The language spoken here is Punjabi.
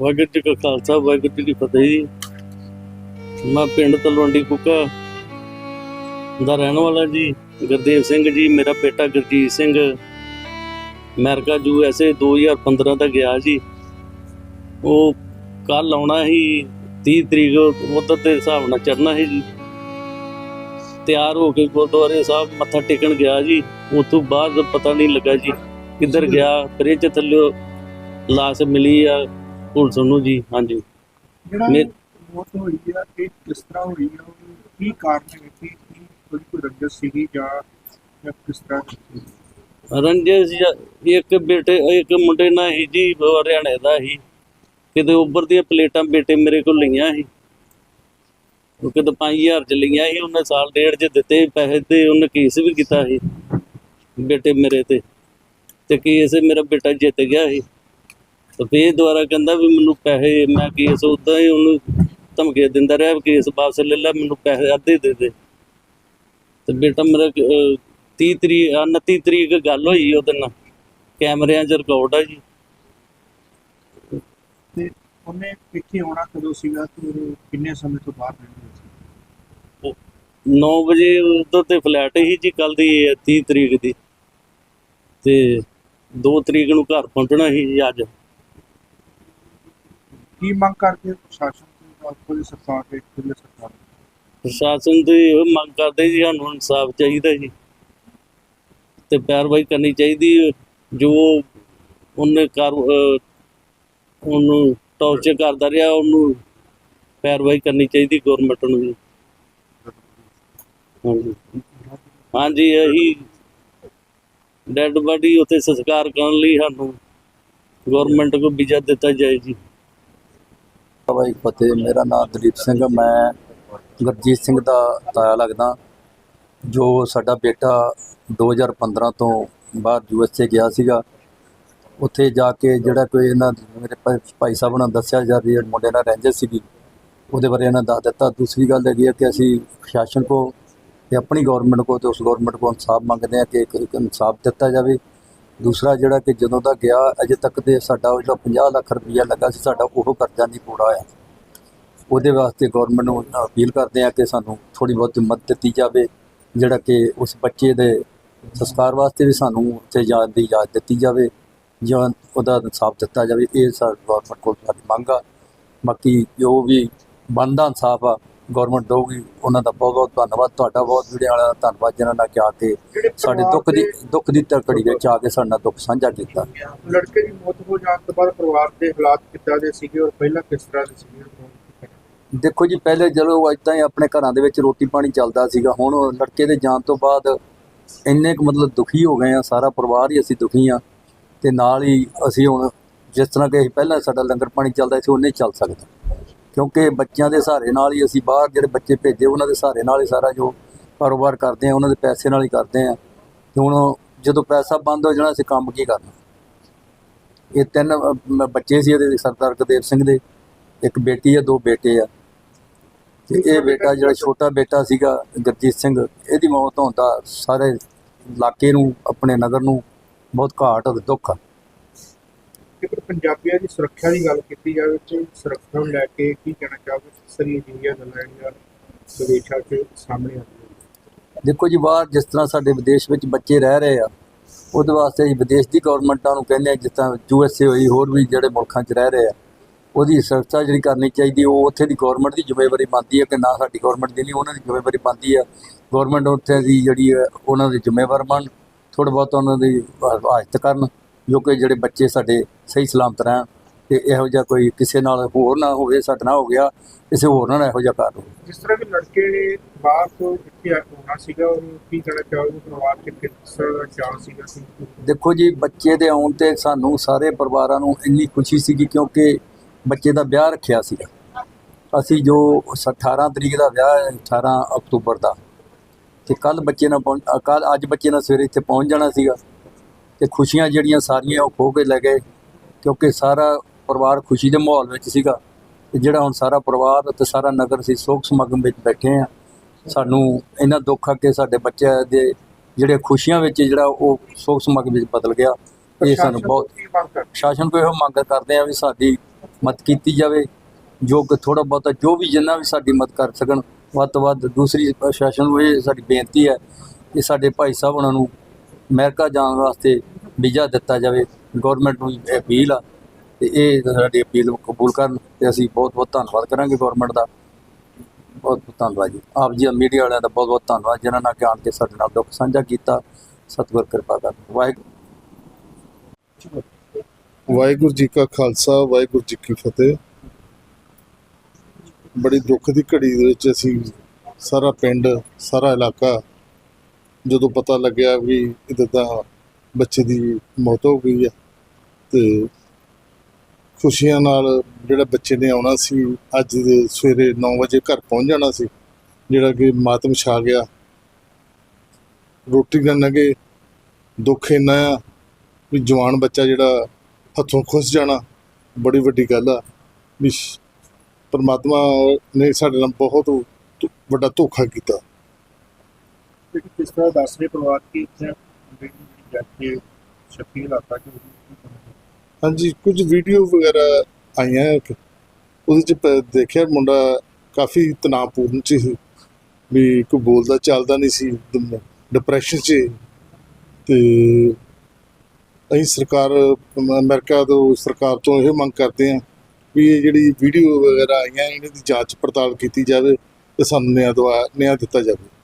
ਵਾਹਿਗੁਰੂ ਜੀ ਕਾ ਖਾਲਸਾ, ਵਾਹਿਗੁਰੂ ਜੀ ਕੀ ਫਤਿਹ ਜੀ। ਮੈਂ ਪਿੰਡ ਤਲਵੰਡੀ ਕੁੱਕਾ ਦਾ ਰਹਿਣ ਵਾਲਾ ਜੀ, ਗੁਰਦੇਵ ਸਿੰਘ ਜੀ, ਮੇਰਾ ਬੇਟਾ Gurjit Singh. America U S A 2015 ਦਾ ਗਿਆ ਜੀ। ਉਹ ਕੱਲ ਆਉਣਾ ਸੀ 30 ਤਰੀਕ, ਉਧਰ ਦੇ ਹਿਸਾਬ ਨਾਲ ਚੜਨਾ ਸੀ ਜੀ। ਤਿਆਰ ਹੋ ਕੇ ਗੁਰਦੁਆਰੇ ਸਾਹਿਬ ਮੱਥਾ ਟੇਕਣ ਗਿਆ ਜੀ। ਉਸ ਬਾਅਦ ਪਤਾ ਨਹੀਂ ਲੱਗਾ ਜੀ ਕਿੱਧਰ ਗਿਆ। ਫਰਿੱਜ ਥੱਲੇ ਲਾਸ਼ ਮਿਲੀ ਆ ਪੁਲਿਸ ਨੂੰ ਜੀ ਹਾਂਜੀ। ਜਿਹੜਾ ਮੇ- ਮੌਤ ਹੋਈ ਆ ਇਹ ਕਿਸ ਤਰ੍ਹਾਂ ਹੋਈ ਆ? ਉਹਨੂੰ ਕੀ ਕਾਰਨ ਹੈ ਕਿ ਕੀ ਕੋਈ ਕੋਈ ਰੰਜਸ ਸੀਗੀ ਜਾਂ ਜਾਂ ਕਿਸ ਤਰ੍ਹਾਂ? ਸੀ? ਰੰਜਸ ਜੀ, ਇੱਕ ਬੇਟੇ ਇੱਕ ਮੁੰਡੇ ਨਾਲ ਹੀ ਜੀ ਹਰਿਆਣੇ ਦਾ ਹੀ। ਕਿਤੇ ਉੱਪਰ ਦੀਆਂ ਪਲੇਟਾਂ ਬੇਟੇ ਮੇਰੇ ਕੋਲ ਲਈਆਂ ਸੀ। ਉਹ ਕਿਤੇ 5000 ਚ ਲਈਆਂ ਸੀ ਉਹਨੇ ਸਾਲ ਡੇਢ ਚ ਦਿੱਤੇ ਪੈਸੇ ਤੇ ਉਹਨੇ ਕੇਸ ਵੀ ਕੀਤਾ ਸੀ ਬੇਟੇ ਮੇਰੇ ਤੇ। ਤੇ ਕੇਸ ਮੇਰਾ ਬੇਟਾ ਜਿੱਤ ਗਿਆ ਸੀ। ਤੇ ਫੇਰ ਦੁਬਾਰਾ ਕਹਿੰਦਾ ਵੀ ਮੈਨੂੰ ਪੈਸੇ ਮੈਂ ਕੇਸ ਉਦਾਂ ਹੀ ਉਹਨੂੰ ਧਮਕੀ ਦਿੰਦਾ ਰਿਹਾ ਵੀ ਕੇਸ ਵਾਪਸ ਲੈ ਲੈ ਮੈਨੂੰ ਪੈਸੇ ਅੱਧੇ ਦੇ ਦੇ। ਤੇ ਬੇਟਾ ਮੇਰਾ ਅਹ, 30 ਤਰੀਕ 29 ਤਰੀਕ ਗੱਲ ਹੋਈ ਉਹਦੇ ਨਾਲ। ਕੈਮਰਿਆਂ 'ਚ ਰਿਕਾਰਡ ਆ ਜੀ। ਤੇ ਉਹਨੇ ਇੱਥੇ ਆਉਣਾ ਕਦੋਂ ਸੀਗਾ ਤੇ ਕਿੰਨੇ ਸਮੇਂ ਤੋਂ ਬਾਹਰ ਰਹਿੰਦੇ ਸੀ? 9 ਵਜੇ ਉਧਰ ਤੇ ਫਲੈਟ ਹੀ ਜੀ ਕੱਲ ਦੀ 30 ਤਰੀਕ ਦੀ। ਤੇ 2 ਤਰੀਕ ਨੂੰ ਘਰ ਪਹੁੰਚਣਾ ਸੀ ਜੀ ਅੱਜ। ਕੀ ਮੰਗ ਕਰਦੇ ਹੋ ਪ੍ਰਸ਼ਾਸਨ ਤੋਂ ਆਪਣੀ ਸਰਕਾਰ ਦੇ ਕਿਲੇ ਸਰਕਾਰ ਤੋਂ? ਪ੍ਰਸ਼ਾਸਨ ਤੋਂ ਇਹ ਮੰਗ ਕਰਦੇ ਜੀ ਸਾਨੂੰ ਇਨਸਾਫ ਚਾਹੀਦਾ ਜੀ ਤੇ ਪੈਰਵਾਈ ਕਰਨੀ ਚਾਹੀਦੀ ਹੈ। ਜੋ ਉਹਨੇ ਕਰ ਅਹ, ਉਹਨੂੰ ਟੌਰਚਰ ਕਰਦਾ ਰਿਹਾ ਉਹਨੂੰ ਪੈਰਵਾਈ ਕਰਨੀ ਚਾਹੀਦੀ ਗਵਰਨਮੈਂਟ ਨੂੰ ਜੀ ਹਾਂਜੀ ਹਾਂਜੀ ਇਹੀ ਡੈਡ ਬਾਡੀ ਉੱਥੇ ਸੰਸਕਾਰ ਕਰਨ ਲਈ ਸਾਨੂੰ ਗਵਰਨਮੈਂਟ ਕੋ ਵੀਜ਼ਾ ਦਿੱਤਾ ਜਾਏ ਜੀ ਭਾਈ ਫਤਿਹ ਮੇਰਾ ਨਾਮ ਦਲੀਪ ਸਿੰਘ ਮੈਂ ਗੁਰਜੀਤ ਸਿੰਘ ਦਾ ਤਾਇਆ ਲੱਗਦਾ। ਜੋ ਸਾਡਾ ਬੇਟਾ 2015 ਤੋਂ ਬਾਹਰ ਯੂਐਸਏ ਗਿਆ ਸੀਗਾ, ਉੱਥੇ ਜਾ ਕੇ ਜਿਹੜਾ ਕੋਈ ਇਹਨਾਂ ਮੇਰੇ ਭਾਈ ਸਾਹਿਬ ਨੇ ਦੱਸਿਆ ਜਾ ਰਿਹਾ ਮੁੰਡੇ ਨਾਲ ਰੈਂਜਰ ਸੀਗੀ, ਉਹਦੇ ਬਾਰੇ ਇਹਨਾਂ ਦੱਸ ਦਿੱਤਾ। ਦੂਸਰੀ ਗੱਲ ਹੈਗੀ ਹੈ ਕਿ ਅਸੀਂ ਪ੍ਰਸ਼ਾਸਨ ਕੋ ਤੇ ਆਪਣੀ ਗਵਰਨਮੈਂਟ ਕੋ ਤੇ ਉਸ ਗਵਰਨਮੈਂਟ ਕੋ ਇਨਸਾਫ ਮੰਗਦੇ ਹਾਂ ਕਿ ਇੱਕ ਇਨਸਾਫ ਦਿੱਤਾ ਜਾਵੇ। ਦੂਸਰਾ ਜਿਹੜਾ ਕਿ ਜਦੋਂ ਦਾ ਗਿਆ, ਅਜੇ ਤੱਕ ਤੇ ਸਾਡਾ ਜਿਹੜਾ 50 ਲੱਖ ਰੁਪਈਆ ਲੱਗਾ ਸੀ, ਸਾਡਾ ਉਹ ਕਰਜ਼ਾ ਨਹੀਂ ਪੂਰਾ ਹੋਇਆ। ਉਹਦੇ ਵਾਸਤੇ ਗਵਰਨਮੈਂਟ ਨੂੰ ਅਪੀਲ ਕਰਦੇ ਆ ਕਿ ਸਾਨੂੰ ਥੋੜੀ ਬਹੁਤ ਮਦਦ ਦਿੱਤੀ ਜਾਵੇ, ਜਿਹੜਾ ਕਿ ਉਸ ਬੱਚੇ ਦੇ ਸੰਸਕਾਰ ਵਾਸਤੇ ਵੀ ਸਾਨੂੰ ਉੱਥੇ ਜਾਣ ਦੀ ਇਜਾਜ਼ਤ ਦਿੱਤੀ ਜਾਵੇ, ਜਾਂ ਉਹਦਾ ਇਨਸਾਫ ਦਿੱਤਾ ਜਾਵੇ। ਇਹ ਸਾਡੀ ਗਵਰਨਮੈਂਟ ਕੋਲ ਸਾਡੀ ਮੰਗ ਆ। ਬਾਕੀ ਜੋ ਵੀ ਬਣਦਾ ਇਨਸਾਫ ਆ ਗਵਰਨਮੈਂਟ ਦਊਗੀ ਉਹਨਾਂ ਦਾ ਬਹੁਤ ਬਹੁਤ ਧੰਨਵਾਦ। ਤੁਹਾਡਾ ਬਹੁਤ ਵੀਡੀਓ ਵਾਲਾ ਧੰਨਵਾਦ ਜਿਨ੍ਹਾਂ ਨੇ ਕਿ ਆ ਕੇ ਸਾਡੇ ਦੁੱਖ ਦੀ ਦੁੱਖ ਦੀ ਤਕੜੀ ਵਿੱਚ ਆ ਕੇ ਸਾਡੇ ਨਾਲ ਦੁੱਖ ਸਾਂਝਾ ਕੀਤਾ। ਲੜਕੇ ਦੀ ਮੌਤ ਹੋ ਜਾਣ ਤੋਂ ਬਾਅਦ ਪਰਿਵਾਰ ਦੇ ਹਾਲਾਤ ਕਿੱਦਾਂ ਦੇ ਸੀਗੇ ਔਰ ਪਹਿਲਾਂ ਕਿਸ ਤਰ੍ਹਾਂ ਦੇ ਸੀਗੇ? ਦੇਖੋ ਜੀ ਪਹਿਲੇ ਜਦੋਂ ਇਦਾਂ ਹੀ ਆਪਣੇ ਘਰਾਂ ਦੇ ਵਿੱਚ ਰੋਟੀ ਪਾਣੀ ਚੱਲਦਾ ਸੀਗਾ ਹੁਣ ਲੜਕੇ ਦੇ ਜਾਣ ਤੋਂ ਬਾਅਦ ਇੰਨੇ ਕੁ ਮਤਲਬ ਦੁਖੀ ਹੋ ਗਏ ਆ ਸਾਰਾ ਪਰਿਵਾਰ ਹੀ ਅਸੀਂ ਦੁਖੀ ਆ ਤੇ ਨਾਲ ਹੀ ਅਸੀਂ ਹੁਣ ਜਿਸ ਤਰ੍ਹਾਂ ਕਿ ਅਸੀਂ ਪਹਿਲਾਂ ਸਾਡਾ ਲੰਗਰ ਪਾਣੀ ਚੱਲਦਾ ਸੀ ਉਹ ਨਹੀਂ ਚੱਲ ਸਕਦਾ। ਕਿਉਂਕਿ ਬੱਚਿਆਂ ਦੇ ਸਹਾਰੇ ਨਾਲ ਹੀ ਅਸੀਂ ਬਾਹਰ ਜਿਹੜੇ ਬੱਚੇ ਭੇਜੇ ਉਹਨਾਂ ਦੇ ਸਹਾਰੇ ਨਾਲ ਹੀ ਸਾਰਾ ਜੋ ਕਾਰੋਬਾਰ ਕਰਦੇ ਆ, ਉਹਨਾਂ ਦੇ ਪੈਸੇ ਨਾਲ ਹੀ ਕਰਦੇ ਆ। ਤੇ ਹੁਣ ਜਦੋਂ ਪੈਸਾ ਬੰਦ ਹੋ ਜਾਣਾ, ਅਸੀਂ ਕੰਮ ਕੀ ਕਰਨਾ? ਇਹ ਤਿੰਨ ਬੱਚੇ ਸੀ ਇਹਦੇ, ਸਰਦਾਰ ਗੁਰਦੇਵ ਸਿੰਘ ਦੇ, ਇੱਕ ਬੇਟੀ ਆ, ਦੋ ਬੇਟੇ ਆ। ਤੇ ਇਹ ਬੇਟਾ ਜਿਹੜਾ ਛੋਟਾ ਬੇਟਾ ਸੀਗਾ, ਗੁਰਜੀਤ ਸਿੰਘ, ਇਹਦੀ ਮੌਤ ਹੋਣ ਦਾ ਸਾਰੇ ਇਲਾਕੇ ਨੂੰ, ਆਪਣੇ ਨਗਰ ਨੂੰ ਬਹੁਤ ਘਾਟ ਅਤੇ ਦੁੱਖ ਆ। ਪੰਜਾਬੀਆਂ ਦੀ ਸੁਰੱਖਿਆ ਦੀ ਗੱਲ ਕੀਤੀ ਜਾਵੇ ਤੇ ਸੁਰੱਖਿਆ ਨੂੰ ਲੈ ਕੇ ਕੀ ਕਹਿਣਾ ਚਾਹੋਗੇ? ਸਰੀ ਜਿਹੀਆਂ ਗੱਲਾਂ ਜਿਹੜੀਆਂ ਵਿਦੇਸ਼ਾਂ 'ਚ ਸਾਹਮਣੇ ਆਉਂਦੀਆਂ ਦੇਖੋ ਜੀ, ਬਾਹਰ ਜਿਸ ਤਰ੍ਹਾਂ ਸਾਡੇ ਵਿਦੇਸ਼ ਵਿੱਚ ਬੱਚੇ ਰਹਿ ਰਹੇ ਆ, ਉਹਦੇ ਵਾਸਤੇ ਅਸੀਂ ਵਿਦੇਸ਼ ਦੀ ਗਵਰਨਮੈਂਟਾਂ ਨੂੰ ਕਹਿੰਦੇ ਆ ਜਿਸ ਤਰ੍ਹਾਂ ਯੂ ਐਸ ਏ ਹੋਈ, ਹੋਰ ਵੀ ਜਿਹੜੇ ਮੁਲਕਾਂ 'ਚ ਰਹਿ ਰਹੇ ਆ, ਉਹਦੀ ਸੁਰੱਖਿਆ ਜਿਹੜੀ ਕਰਨੀ ਚਾਹੀਦੀ, ਉਹ ਉੱਥੇ ਦੀ ਗਵਰਨਮੈਂਟ ਦੀ ਜ਼ਿੰਮੇਵਾਰੀ ਬਣਦੀ ਹੈ ਕਿ ਨਾ ਸਾਡੀ ਗਵਰਨਮੈਂਟ ਦੀ ਨਹੀਂ ਉਹਨਾਂ ਦੀ ਜ਼ਿੰਮੇਵਾਰੀ ਬਣਦੀ ਹੈ। ਗਵਰਨਮੈਂਟ ਉੱਥੇ ਦੀ ਜਿਹੜੀ ਹੈ, ਉਹਨਾਂ ਦੀ ਜ਼ਿੰਮੇਵਾਰ ਬਣ ਥੋੜ੍ਹਾ ਬਹੁਤ ਉਹਨਾਂ ਦੀ ਹਿਫਾਜ਼ਤ ਕਰਨ ਜੋ ਕਿ ਜਿਹੜੇ ਬੱਚੇ ਸਾਡੇ ਸਹੀ ਸਲਾਮਤ ਰਹਿਣ ਤੇ ਇਹੋ ਜਿਹਾ ਕੋਈ ਕਿਸੇ ਨਾਲ ਹੋਰ ਨਾ ਹੋਵੇ ਸਾਡੇ ਨਾਲ ਹੋ ਗਿਆ ਕਿਸੇ ਹੋਰ ਨਾਲ ਇਹੋ ਜਿਹਾ ਕਰ ਹੋਵੇ। ਜਿਸ ਤਰ੍ਹਾਂ ਕਿ ਲੜਕੇ ਨੇ ਬਾਹਰ ਤੋਂ ਇੱਥੇ ਆਉਣਾ ਸੀਗਾ ਉਹਨੂੰ ਕੀ ਕਹਿਣਾ ਚਾਹੋਗੇ ਪਰਿਵਾਰ 'ਚ ਕਿਸ ਤਰ੍ਹਾਂ ਦਾ ਚਾਅ ਸੀਗਾ ਦੇਖੋ ਜੀ ਬੱਚੇ ਦੇ ਆਉਣ ਤੇ ਸਾਨੂੰ ਸਾਰੇ ਪਰਿਵਾਰਾਂ ਨੂੰ ਇੰਨੀ ਖੁਸ਼ੀ ਸੀਗੀ ਕਿਉਂਕਿ ਬੱਚੇ ਦਾ ਵਿਆਹ ਰੱਖਿਆ ਸੀਗਾ। ਅਸੀਂ ਜੋ 18 ਤਰੀਕ ਦਾ ਵਿਆਹ ਹੈ 18 ਅਕਤੂਬਰ ਦਾ ਤੇ ਕੱਲ ਬੱਚੇ ਨਾਲ ਕੱਲ ਅੱਜ ਬੱਚੇ ਨਾਲ ਸਵੇਰੇ ਇੱਥੇ ਪਹੁੰਚ ਜਾਣਾ ਸੀਗਾ। ਤੇ ਖੁਸ਼ੀਆਂ ਜਿਹੜੀਆਂ ਸਾਰੀਆਂ ਉਹ ਖੋ ਕੇ ਲੈ ਗਏ ਕਿਉਂਕਿ ਸਾਰਾ ਪਰਿਵਾਰ ਖੁਸ਼ੀ ਦੇ ਮਾਹੌਲ ਵਿੱਚ ਸੀਗਾ। ਤੇ ਜਿਹੜਾ ਹੁਣ ਸਾਰਾ ਪਰਿਵਾਰ ਤੇ ਸਾਰਾ ਨਗਰ ਸੀ ਸੋਗ ਸਮਾਗਮ ਵਿੱਚ ਬੈਠੇ ਆ ਸਾਨੂੰ ਇਹਨਾਂ ਦੁੱਖ ਕਿ ਸਾਡੇ ਬੱਚਿਆਂ ਦੇ ਜਿਹੜੇ ਖੁਸ਼ੀਆਂ ਵਿੱਚ ਜਿਹੜਾ ਉਹ ਸੋਗ ਸਮਾਗਮ ਵਿੱਚ ਬਦਲ ਗਿਆ। ਇਹ ਸਾਨੂੰ ਬਹੁਤ ਸ਼ਾਸਨ ਤੋਂ ਇਹੋ ਮੰਗ ਕਰਦੇ ਆ ਵੀ ਸਾਡੀ ਮਦਦ ਕੀਤੀ ਜਾਵੇ ਜੋ ਕਿ ਥੋੜਾ ਬਹੁਤਾ ਜੋ ਵੀ ਜਿੰਨਾ ਵੀ ਸਾਡੀ ਮਦਦ ਕਰ ਸਕਣ ਵੱਧ ਤੋਂ ਵੱਧ ਦੂਸਰੀ ਪ੍ਰਸ਼ਾਸਨ ਨੂੰ ਇਹ ਸਾਡੀ ਬੇਨਤੀ ਹੈ ਕਿ ਸਾਡੇ ਭਾਈ ਸਾਹਿਬ ਉਹਨਾਂ ਨੂੰ ਅਮਰੀਕਾ ਜਾਣ ਵਾਸਤੇ ਵੀਜ਼ਾ ਦਿੱਤਾ ਜਾਵੇ ਗਵਰਨਮੈਂਟ ਨੂੰ ਅਪੀਲ ਆ, ਤੇ ਇਹ ਸਾਡੀ ਅਪੀਲ ਨੂੰ ਕਬੂਲ ਕਰਨ, ਤੇ ਅਸੀਂ ਬਹੁਤ ਬਹੁਤ ਧੰਨਵਾਦ ਕਰਾਂਗੇ ਗਵਰਨਮੈਂਟ ਦਾ। ਬਹੁਤ ਬਹੁਤ ਧੰਨਵਾਦ ਜੀ। ਆਪ ਜੀ ਮੀਡੀਆ ਵਾਲਿਆਂ ਦਾ ਬਹੁਤ ਬਹੁਤ ਧੰਨਵਾਦ, ਜਿਨ੍ਹਾਂ ਨਾਲ ਜਾਣ ਕੇ ਸਾਡੇ ਨਾਲ ਦੁੱਖ ਸਾਂਝਾ ਕੀਤਾ। ਸਤਿਗੁਰ ਕਿਰਪਾ ਕਰ ਵਾਹਿਗੁਰੂ। ਵਾਹਿਗੁਰੂ ਜੀ ਕਾ ਖਾਲਸਾ, ਵਾਹਿਗੁਰੂ ਜੀ ਕੀ ਫਤਿਹ। ਬੜੀ ਦੁੱਖ ਦੀ ਘੜੀ ਦੇ ਵਿੱਚ ਅਸੀਂ ਸਾਰਾ ਪਿੰਡ, ਸਾਰਾ ਇਲਾਕਾ ਜਦੋਂ ਪਤਾ ਲੱਗਿਆ ਵੀ ਇਹਦਾ ਤਾਂ ਬੱਚੇ ਦੀ ਮੌਤ ਹੋ ਗਈ ਹੈ ਤੇ ਖੁਸ਼ੀਆਂ ਨਾਲ ਜਿਹੜਾ ਬੱਚੇ ਨੇ ਆਉਣਾ ਸੀ, ਅੱਜ ਦੇ ਸਵੇਰੇ 9 ਵਜੇ ਘਰ ਪਹੁੰਚ ਜਾਣਾ ਸੀ, ਜਿਹੜਾ ਕਿ ਮਾਤਮ ਛਾ ਗਿਆ। ਰੋਟੀ ਨਾ ਲੰਘੇ ਦੁੱਖ ਇੰਨਾ ਆ ਵੀ ਜਵਾਨ ਬੱਚਾ ਜਿਹੜਾ ਹੱਥੋਂ ਖੁੱਸ ਜਾਣਾ, ਬੜੀ ਵੱਡੀ ਗੱਲ ਆ। ਵੀ ਪਰਮਾਤਮਾ ਨੇ ਸਾਡੇ ਨਾਲ ਬਹੁਤ ਵੱਡਾ ਧੋਖਾ ਕੀਤਾ। ਕਿ ਕਿਸ ਤਰ੍ਹਾਂ ਦੱਸ ਰਹੇ ਪਰਿਵਾਰ ਕੀ ਇੱਥੇ ਜਾ ਕੇ ਸ਼ੱਕੀ ਇਲਾਕਾ ਚ ਹਾਂਜੀ, ਕੁਝ ਵੀਡੀਓ ਵਗੈਰਾ ਆਈਆਂ ਇੱਕ ਉਹਦੇ ਚ ਪ- ਦੇਖਿਆ ਮੁੰਡਾ ਕਾਫੀ ਤਣਾਅਪੂਰਨ ਚ ਸੀ, ਵੀ ਕੋਈ ਬੋਲਦਾ ਚੱਲਦਾ ਨਹੀਂ ਸੀ ਡਿਪਰੈਸ਼ਨ ਚ ਸੀ। ਤੇ ਅਸੀਂ ਸਰਕਾਰ ਅਮ- ਅਮਰੀਕਾ ਤੋਂ, ਸਰਕਾਰ ਤੋਂ ਇਹ ਮੰਗ ਕਰਦੇ ਹਾਂ ਵੀ ਇਹ ਜਿਹੜੀ ਵੀਡੀਓ ਵਗੈਰਾ ਆਈਆਂ, ਇਹਨਾਂ ਦੀ ਜਾਂਚ ਪੜਤਾਲ ਕੀਤੀ ਜਾਵੇ ਤੇ ਸਾਨੂੰ ਨਿਆਂ ਦਵਾ, ਨਿਆਂ ਦਿੱਤਾ ਜਾਵੇ।